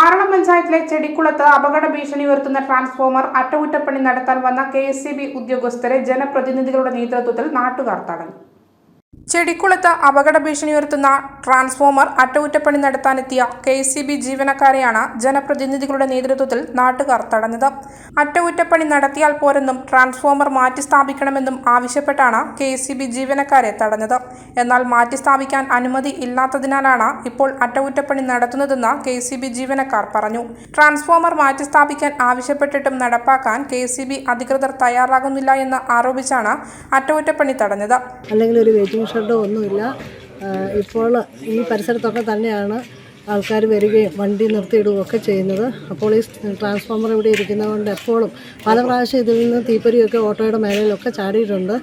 ആറളം പഞ്ചായത്തിലെ ചെടിക്കുളത്ത് അപകട ഭീഷണി ഉയർത്തുന്ന ട്രാൻസ്ഫോമർ അറ്റകുറ്റപ്പണി നടത്താൻ വന്ന കെ ഉദ്യോഗസ്ഥരെ ജനപ്രതിനിധികളുടെ നേതൃത്വത്തിൽ നാട്ടുകാർ തടഞ്ഞു. ചെടിക്കുളത്ത് അപകട ഭീഷണി ഉയർത്തുന്ന ട്രാൻസ്ഫോമർ അറ്റകുറ്റപ്പണി നടത്താനെത്തിയ കെ സി ബി ജീവനക്കാരെയാണ് ജനപ്രതിനിധികളുടെ നേതൃത്വത്തിൽ നാട്ടുകാർ തടഞ്ഞത്. അറ്റകുറ്റപ്പണി നടത്തിയാൽ പോരെന്നും ട്രാൻസ്ഫോമർ മാറ്റി സ്ഥാപിക്കണമെന്നും ആവശ്യപ്പെട്ടാണ് കെ സി ബി ജീവനക്കാരെ തടഞ്ഞത്. എന്നാൽ മാറ്റി സ്ഥാപിക്കാൻ അനുമതി ഇല്ലാത്തതിനാലാണ് ഇപ്പോൾ അറ്റകുറ്റപ്പണി നടത്തുന്നതെന്ന് കെ സി ബി ജീവനക്കാർ പറഞ്ഞു. ട്രാൻസ്ഫോമർ മാറ്റി സ്ഥാപിക്കാൻ ആവശ്യപ്പെട്ടിട്ടും നടപ്പാക്കാൻ കെ സി ബി അധികൃതർ തയ്യാറാകുന്നില്ല എന്ന് ആരോപിച്ചാണ് അറ്റകുറ്റപ്പണി തടഞ്ഞത്. അല്ലെങ്കിൽ ഒരു ഷെഡോ ഒന്നുമില്ല. ഇപ്പോൾ ഈ പരിസരത്തൊക്കെ തന്നെയാണ് ആൾക്കാർ വരികയും വണ്ടി നിർത്തിയിടുകയും ഒക്കെ ചെയ്യുന്നത്. അപ്പോൾ ഈ ട്രാൻസ്ഫോമർ ഇവിടെ ഇരിക്കുന്നതുകൊണ്ട് എപ്പോഴും പല പ്രാവശ്യം ഇതിൽ നിന്ന് തീപ്പൊരിയൊക്കെ ഓട്ടോയുടെ മേലയിലൊക്കെ ചാടിയിട്ടുണ്ട്.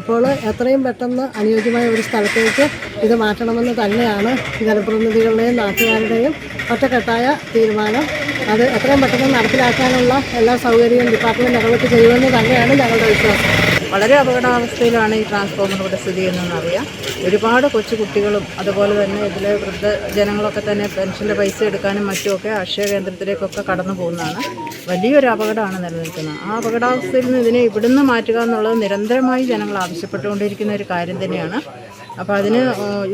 അപ്പോൾ എത്രയും പെട്ടെന്ന് അനുയോജ്യമായ ഒരു സ്ഥലത്തേക്ക് ഇത് മാറ്റണമെന്ന് തന്നെയാണ് ജനപ്രതിനിധികളുടെയും നാട്ടുകാരുടെയും ഒറ്റക്കെട്ടായ തീരുമാനം. അത് എത്രയും പെട്ടെന്ന് നടപ്പിലാക്കാനുള്ള എല്ലാ സൗകര്യവും ഡിപ്പാർട്ട്മെന്റ് ഇടപെട്ട് ചെയ്യുമെന്ന് തന്നെയാണ് ഞങ്ങളുടെ വിശ്വാസം. വളരെ അപകടാവസ്ഥയിലാണ് ഈ ട്രാൻസ്ഫോമർ ഇവിടെ സ്ഥിതി ചെയ്യുന്നതെന്ന് അറിയാം. ഒരുപാട് കൊച്ചു കുട്ടികളും അതുപോലെ തന്നെ ഇതിലെ വൃദ്ധ ജനങ്ങളൊക്കെ തന്നെ പെൻഷന്റെ പൈസ എടുക്കാനും മറ്റുമൊക്കെ അക്ഷയ കേന്ദ്രത്തിലേക്കൊക്കെ കടന്നു പോകുന്നതാണ്. വലിയൊരു അപകടമാണ് നിലനിൽക്കുന്നത്. ആ അപകടാവസ്ഥയിൽ നിന്ന് ഇതിനെ ഇവിടുന്ന് മാറ്റുക എന്നുള്ളത് നിരന്തരമായി ജനങ്ങൾ ആവശ്യപ്പെട്ടുകൊണ്ടിരിക്കുന്ന ഒരു കാര്യം തന്നെയാണ്. അപ്പോൾ അതിന്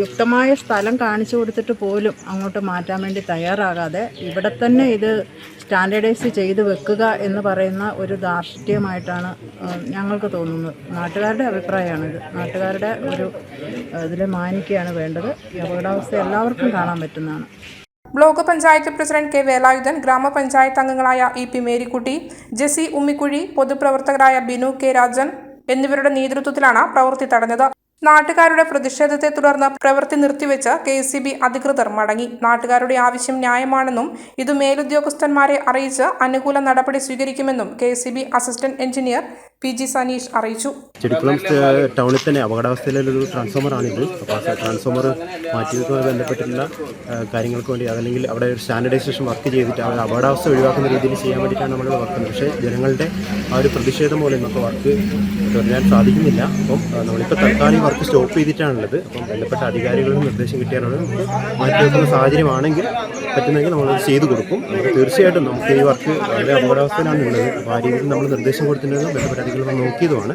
യുക്തമായ സ്ഥലം കാണിച്ചു കൊടുത്തിട്ട് പോലും അങ്ങോട്ട് മാറ്റാൻ വേണ്ടി തയ്യാറാകാതെ ഇവിടെ തന്നെ ഇത് സ്റ്റാൻഡേർഡൈസ് ചെയ്ത് വെക്കുക എന്ന് പറയുന്ന ഒരു ധാർഷ്ട്യമായിട്ടാണ് ഞങ്ങൾക്ക് തോന്നുന്നത്. നാട്ടുകാരുടെ അഭിപ്രായമാണിത്. നാട്ടുകാരുടെ ഒരു ഇതിൽ മാനിക്കുകയാണ് വേണ്ടത്. അപകടാവസ്ഥ എല്ലാവർക്കും കാണാൻ പറ്റുന്നതാണ്. Block panchayat president K Velayudhan ഗ്രാമപഞ്ചായത്ത് അംഗങ്ങളായ ഇ പി മേരിക്കുട്ടി ജെസി ഉമ്മിക്കുഴി പൊതുപ്രവർത്തകരായ ബിനു കെ രാജൻ എന്നിവരുടെ നേതൃത്വത്തിലാണ് പ്രവൃത്തി തടഞ്ഞത് നാട്ടുകാരുടെ പ്രതിഷേധത്തെ തുടർന്ന് പ്രവൃത്തി നിർത്തിവെച്ച് കെ സി ബി അധികൃതർ മടങ്ങി. നാട്ടുകാരുടെ ആവശ്യം ന്യായമാണെന്നും ഇത് മേലുദ്യോഗസ്ഥന്മാരെ അറിയിച്ച് അനുകൂല നടപടി സ്വീകരിക്കുമെന്നും K C B assistant engineer P G Saneesh അറിയിച്ചു. ചെടിക്കുളം ടൗണിൽ തന്നെ അപകടാവസ്ഥയിലൊരു ട്രാൻസ്ഫോമറാണിത് അപ്പോൾ ആ ട്രാൻസ്ഫോമർ മാറ്റിയതുമായി ബന്ധപ്പെട്ടുള്ള ഏഹ്, കാര്യങ്ങൾക്ക് വേണ്ടി അതല്ലെങ്കിൽ അവിടെ ഒരു സ്റ്റാൻഡർഡൈസേഷൻ വർക്ക് ചെയ്തിട്ട് ആ അപകടാവസ്ഥ ഒഴിവാക്കുന്ന രീതിയിൽ ചെയ്യാൻ വേണ്ടിയിട്ടാണ് നമ്മൾ വർക്ക് പക്ഷേ ജനങ്ങളുടെ ആ ഒരു പ്രതിഷേധം മൂലം നമുക്ക് വർക്ക് തുടരാൻ സാധിക്കുന്നില്ല. അപ്പം നമ്മളിപ്പോൾ തൽക്കാലം വർക്ക് സ്റ്റോപ്പ് ചെയ്തിട്ടാണുള്ളത്. അപ്പം ബന്ധപ്പെട്ട അധികാരികളും നിർദ്ദേശം കിട്ടിയാലാണ് നമുക്ക് മാറ്റി വെക്കുന്ന സാഹചര്യമാണെങ്കിൽ പറ്റുന്നെങ്കിൽ നമ്മളത് ചെയ്തു കൊടുക്കും. തീർച്ചയായിട്ടും നമുക്ക് ഈ വർക്ക് വളരെ അപകടാവസ്ഥയിലാണ് ഉള്ളത് അപ്പോൾ ആ രീതിയിൽ നമ്മൾ നിർദ്ദേശം കൊടുത്തിട്ടുണ്ടെന്ന് ബന്ധപ്പെട്ട അധികാരികൾ നോക്കിയതുമാണ്.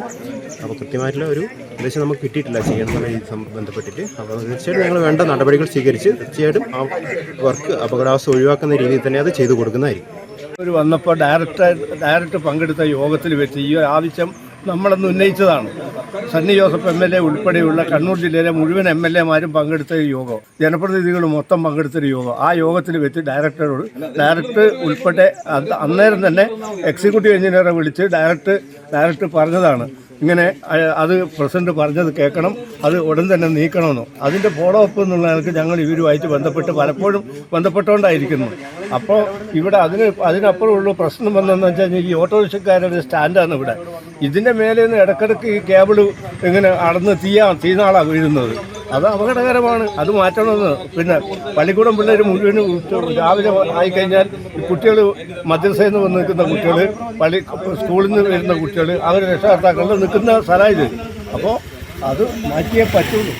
അപ്പോൾ കൃത്യമായിട്ടുള്ള ഒരു ഉദ്ദേശം നമുക്ക് കിട്ടിയിട്ടില്ല ചെയ്യണമെന്നുള്ള ഈ ബന്ധപ്പെട്ടിട്ട് അപ്പോൾ തീർച്ചയായിട്ടും ഞങ്ങൾ വേണ്ട നടപടികൾ സ്വീകരിച്ച് തീർച്ചയായിട്ടും ആ വർക്ക് അപകടാവസ്ഥ ഒഴിവാക്കുന്ന രീതിയിൽ തന്നെ അത് ചെയ്തു കൊടുക്കുന്നതായിരിക്കും. ഒരു വന്നപ്പോൾ ഡയറക്റ്റ് ഡയറക്റ്റ് പങ്കെടുത്ത യോഗത്തിൽ വെച്ച് ഈ ആവശ്യം നമ്മളന്ന് ഉന്നയിച്ചതാണ്. Sunny Joseph M L A ഉൾപ്പെടെയുള്ള കണ്ണൂർ ജില്ലയിലെ മുഴുവൻ എം എൽ എമാരും പങ്കെടുത്ത യോഗം. ജനപ്രതിനിധികൾ മൊത്തം പങ്കെടുത്ത ഒരു യോഗം. ആ യോഗത്തിൽ വെച്ച് ഡയറക്ടറോട് ഡയറക്ടർ ഉൾപ്പെടെ അന്നേരം തന്നെ എക്സിക്യൂട്ടീവ് എഞ്ചിനീയറെ വിളിച്ച് ഡയറക്ടർ ഡയറക്ടർ പറഞ്ഞതാണ്. ഇങ്ങനെ അത് പ്രസിഡന്റ് പറഞ്ഞത് കേൾക്കണം അത് ഉടൻ തന്നെ നീക്കണമെന്നും. അതിന്റെ ഫോളോ അപ്പ് എന്നുള്ള നിലയ്ക്ക് ഞങ്ങൾ ഇവരുമായിട്ട് ബന്ധപ്പെട്ട് പലപ്പോഴും ബന്ധപ്പെട്ടുകൊണ്ടായിരിക്കുന്നു അപ്പോൾ ഇവിടെ അതിന് അതിനപ്പുറമുള്ള പ്രശ്നം വന്നതെന്ന് വെച്ചാൽ ഈ ഓട്ടോറിക്ഷക്കാരുടെ സ്റ്റാൻഡാണ് ഇവിടെ. ഇതിന്റെ മേലെ നിന്ന് ഇടക്കിടക്ക് ഈ കേബിൾ ഇങ്ങനെ അടന്ന് തീയാ തീനാളാ വീഴുന്നത്. അത് അപകടകരമാണ്. അത് മാറ്റണമെന്ന്. പിന്നെ പള്ളിക്കൂടം പിള്ളേർ മുഴുവൻ രാവിലെ ആയിക്കഴിഞ്ഞാൽ കുട്ടികൾ മദ്രസയിൽ നിന്ന് വന്ന് നിൽക്കുന്ന കുട്ടികൾ പള്ളി സ്കൂളിൽ നിന്ന് വരുന്ന കുട്ടികൾ അവർ രക്ഷകർത്താക്കളിൽ നിൽക്കുന്ന സ്ഥലമാണ് അപ്പോൾ അത് മാറ്റിയേ പറ്റുള്ളൂ